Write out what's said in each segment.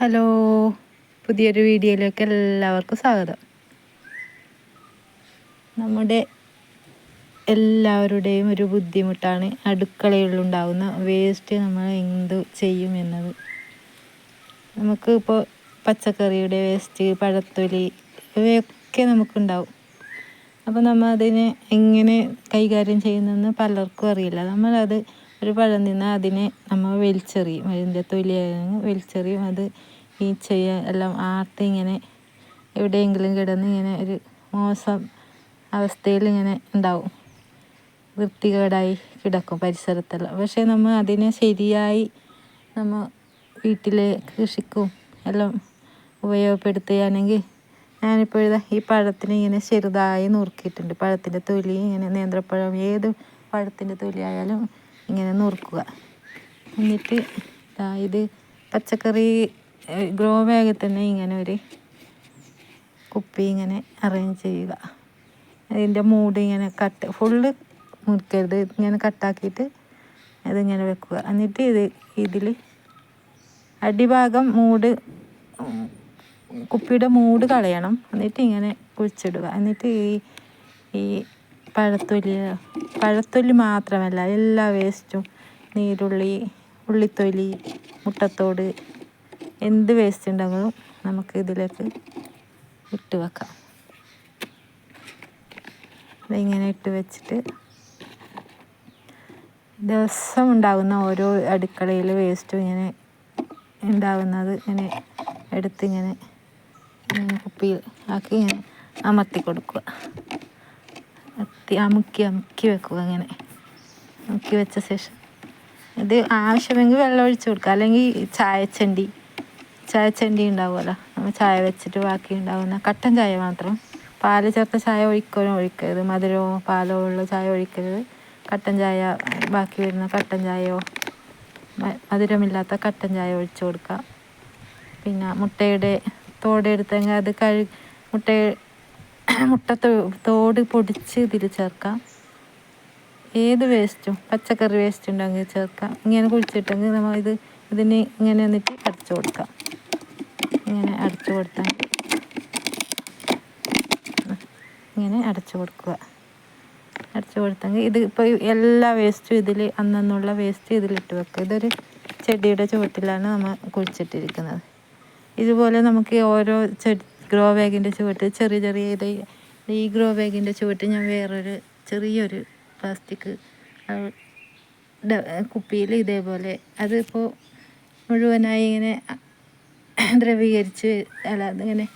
Hello. പുതിയൊരു വീഡിയോയിലേക്ക് എല്ലാവർക്കും സ്വാഗതം. നമ്മുടെ എല്ലാവരുടെയും ഒരു ബുദ്ധിമുട്ടാണ് അടുക്കളയിലുണ്ടാകുന്ന വേസ്റ്റ് നമ്മൾ എന്ത് ചെയ്യും എന്നത്. നമുക്ക് ഇപ്പോൾ പച്ചക്കറിയുടെ വേസ്റ്റ് പഴത്തൊലി ഇവയൊക്കെ നമുക്കുണ്ടാവും. അപ്പോൾ നമ്മൾ അതിനെ എങ്ങനെ കൈകാര്യം ചെയ്യുന്നതെന്ന് പലർക്കും അറിയില്ല. നമ്മളത് ഒരു പഴം തിന്നാൽ അതിനെ നമ്മൾ വലിച്ചെറിയും. അതിന്റെ തൊലിയാണെങ്കിൽ വലിച്ചെറിയും. അത് ഈച്ചയെ എല്ലാം ആർത്തി ഇങ്ങനെ എവിടെയെങ്കിലും കിടന്ന് ഇങ്ങനെ ഒരു മോശം അവസ്ഥയിൽ ഇങ്ങനെ ഉണ്ടാവും. വൃത്തികേടായി കിടക്കും പരിസരത്തെല്ലാം. പക്ഷേ നമ്മൾ അതിനെ ശരിയായി നമ്മൾ വീട്ടിലെ കൃഷിക്കും എല്ലാം ഉപയോഗപ്പെടുത്തുകയാണെങ്കിൽ ഞാനിപ്പോൾ ഈ പഴത്തിന് ഇങ്ങനെ ചെറുതായി നുറുക്കിയിട്ടുണ്ട്. പഴത്തിന്റെ തൊലി ഇങ്ങനെ നേന്ത്രപ്പഴം ഏത് പഴത്തിന്റെ തൊലി ആയാലും ഇങ്ങനെ നുറുക്കുക. എന്നിട്ട് ഇത് പച്ചക്കറി ഗ്രോ ബാഗിൽ തന്നെ ഇങ്ങനെ ഒരു കുപ്പി ഇങ്ങനെ അറേഞ്ച് ചെയ്യുക. അതിന്റെ മൂട് ഇങ്ങനെ കട്ട് ഫുള്ള് മുറിക്കരുത്. ഇങ്ങനെ കട്ടാക്കിയിട്ട് അതിങ്ങനെ വെക്കുക. എന്നിട്ട് ഇത് ഇതിൽ അടിഭാഗം മൂട് കുപ്പിയുടെ മൂട് കളയണം. എന്നിട്ട് ഇങ്ങനെ കുഴിച്ചിടുക. എന്നിട്ട് ഈ ഈ പഴത്തൊലി പഴത്തൊലി മാത്രമല്ല എല്ലാ വേസ്റ്റും നീരുള്ളി ഉള്ളിത്തൊലി മുട്ടത്തോട് എന്ത് വേസ്റ്റ് ഉണ്ടെങ്കിലും നമുക്ക് ഇതിലേക്ക് ഇട്ട് വെക്കാം. ഇതിങ്ങനെ ഇട്ട് വെച്ചിട്ട് ദിവസം ഉണ്ടാകുന്ന ഓരോ അടുക്കളയിൽ വേസ്റ്റും ഇങ്ങനെ ഉണ്ടാകുന്നത് ഇങ്ങനെ എടുത്തിങ്ങനെ കുപ്പിയിൽ ആക്കി ഇങ്ങനെ അമർത്തി കൊടുക്കുക. അത്തി അമുക്കി അമുക്കി വെക്കുക അങ്ങനെ. അമുക്കി വെച്ച ശേഷം. ഇത് ആവശ്യമെങ്കിൽ വെള്ളം ഒഴിച്ചു കൊടുക്കുക അല്ലെങ്കിൽ ചായച്ചണ്ടി. ചായച്ചണ്ടി ഉണ്ടാവുമല്ലോ. നമ്മൾ ചായ വെച്ചിട്ട് ബാക്കി ഉണ്ടാവുന്ന കട്ടൻ ചായ മാത്രം. പാൽ ചേർത്ത ചായ ഒഴിക്കലും ഒഴിക്കരുത്. മധുരമോ പാലോ ഉള്ള ചായ ഒഴിക്കരുത്. കട്ടൻ ചായ ബാക്കി വരുന്ന കട്ടൻ ചായയോ മധുരമില്ലാത്ത കട്ടൻ ചായ ഒഴിച്ചു കൊടുക്കുക പിന്നെ മുട്ടയുടെ തോടെടുത്തെങ്കിൽ അത് കഴു മുട്ട മുട്ട തോട് പൊടിച്ച് ഇതിൽ ചേർക്കാം. ഏത് വേസ്റ്റും പച്ചക്കറി വേസ്റ്റ് ഉണ്ടെങ്കിൽ ചേർക്കാം. ഇങ്ങനെ കുഴിച്ചിട്ടെങ്കിൽ നമ്മൾ ഇത് ഇതിന് ഇങ്ങനെ എന്നിട്ട് അടച്ചു കൊടുക്കാം. ഇങ്ങനെ അടച്ചു കൊടുത്താൽ ഇങ്ങനെ അടച്ചു കൊടുക്കുക. അടച്ചു കൊടുത്തെങ്കിൽ ഇത് ഇപ്പോൾ എല്ലാ വേസ്റ്റും ഇതിൽ അന്നുള്ള വേസ്റ്റ് ഇതിലിട്ട് വെക്കുക. ഇതൊരു ചെടിയുടെ ചുവട്ടിലാണ് നമ്മൾ കുഴിച്ചിട്ടിരിക്കുന്നത്. ഇതുപോലെ നമുക്ക് ഓരോ ചെടി ഗ്രോ ബാഗിന്റെ ചുവട്ട് ചെറിയ ചെറിയ ഇത് ഈ ഗ്രോ ബാഗിന്റെ ചുവട്ട് ഞാൻ വേറൊരു ചെറിയൊരു പ്ലാസ്റ്റിക് കുപ്പിയിൽ ഇതേപോലെ അതിപ്പോൾ മുഴുവനായി ഇങ്ങനെ ദ്രവീകരിച്ച് അല്ല അതിങ്ങനെ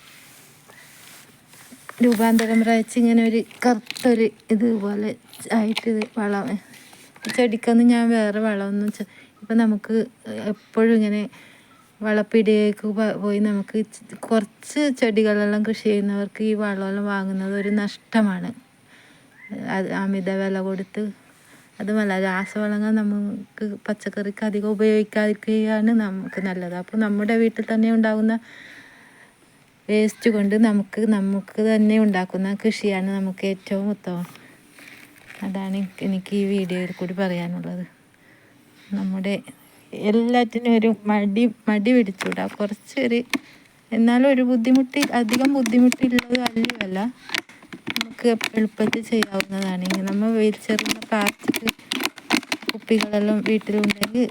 രൂപാന്തരം പ്രായച്ച് ഇങ്ങനെ ഒരു കറുത്തൊരു ഇതുപോലെ ആയിട്ട് ഇത് വളം. ചെടിക്കൊന്നും ഞാൻ വേറെ വളമൊന്നും ഇപ്പം നമുക്ക് എപ്പോഴും ഇങ്ങനെ വളപ്പിടിയേക്ക് പോയി നമുക്ക് കുറച്ച് ചെടികളെല്ലാം കൃഷി ചെയ്യുന്നവർക്ക് ഈ വളമെല്ലാം വാങ്ങുന്നത് ഒരു നഷ്ടമാണ്. അത് അമിത വില കൊടുത്ത് അതുമല്ല രാസവളങ്ങൾ നമുക്ക് പച്ചക്കറിക്ക് അധികം ഉപയോഗിക്കാതിരിക്കുകയാണ് നമുക്ക് നല്ലത്. അപ്പോൾ നമ്മുടെ വീട്ടിൽ തന്നെ ഉണ്ടാകുന്ന വേസ്റ്റ് കൊണ്ട് നമുക്ക് നമുക്ക് തന്നെ ഉണ്ടാക്കുന്ന കൃഷിയാണ് നമുക്ക് ഏറ്റവും ഉത്തമം. അതാണ് എനിക്ക് ഈ വീഡിയോയിൽ കൂടി പറയാനുള്ളത്. നമ്മുടെ എല്ലാറ്റിനും ഒരു മടി മടി പിടിച്ചുവിടാം കുറച്ചൊരു എന്നാലും ഒരു ബുദ്ധിമുട്ട് അധികം ബുദ്ധിമുട്ടുള്ളത് അല്ലല്ല. നമുക്ക് എളുപ്പത്തിൽ ചെയ്യാവുന്നതാണ്. നമ്മൾ വലിച്ചെറിയുന്ന പ്ലാസ്റ്റിക് കുപ്പികളെല്ലാം വീട്ടിലുണ്ടെങ്കിൽ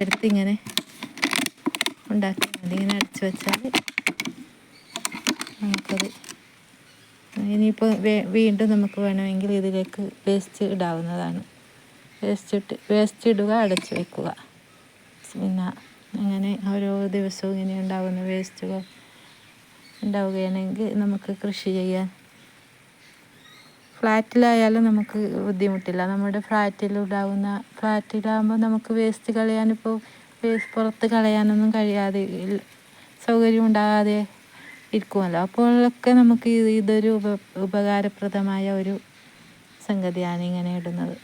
എടുത്ത് ഇങ്ങനെ ഉണ്ടാക്കി മതി. ഇങ്ങനെ അടിച്ചു വെച്ചാൽ നമുക്കത് ഇനിയിപ്പോൾ വീണ്ടും നമുക്ക് വേണമെങ്കിൽ ഇതിലേക്ക് വേസ്റ്റ് ഇടാവുന്നതാണ്. വേസ്റ്റ് ഇട്ട് വേസ്റ്റ് ഇടുക അടച്ചു വെക്കുക. പിന്നെ അങ്ങനെ ഓരോ ദിവസവും ഇങ്ങനെ ഉണ്ടാകുന്ന വേസ്റ്റുകൾ ഉണ്ടാവുകയാണെങ്കിൽ നമുക്ക് കൃഷി ചെയ്യാൻ ഫ്ലാറ്റിലായാലും നമുക്ക് ബുദ്ധിമുട്ടില്ല. നമ്മുടെ ഫ്ലാറ്റിലുണ്ടാകുന്ന ഫ്ലാറ്റിലാകുമ്പോൾ നമുക്ക് വേസ്റ്റ് കളയാനിപ്പോൾ വേസ്റ്റ് പുറത്ത് കളയാനൊന്നും കഴിയാതെ സൗകര്യം ഉണ്ടാകാതെ ഇരിക്കുമല്ലോ. അപ്പോഴൊക്കെ നമുക്ക് ഇതൊരു ഉപ ഉപകാരപ്രദമായ ഒരു സംഗതിയാണ് ഇങ്ങനെ ഇടുന്നത്.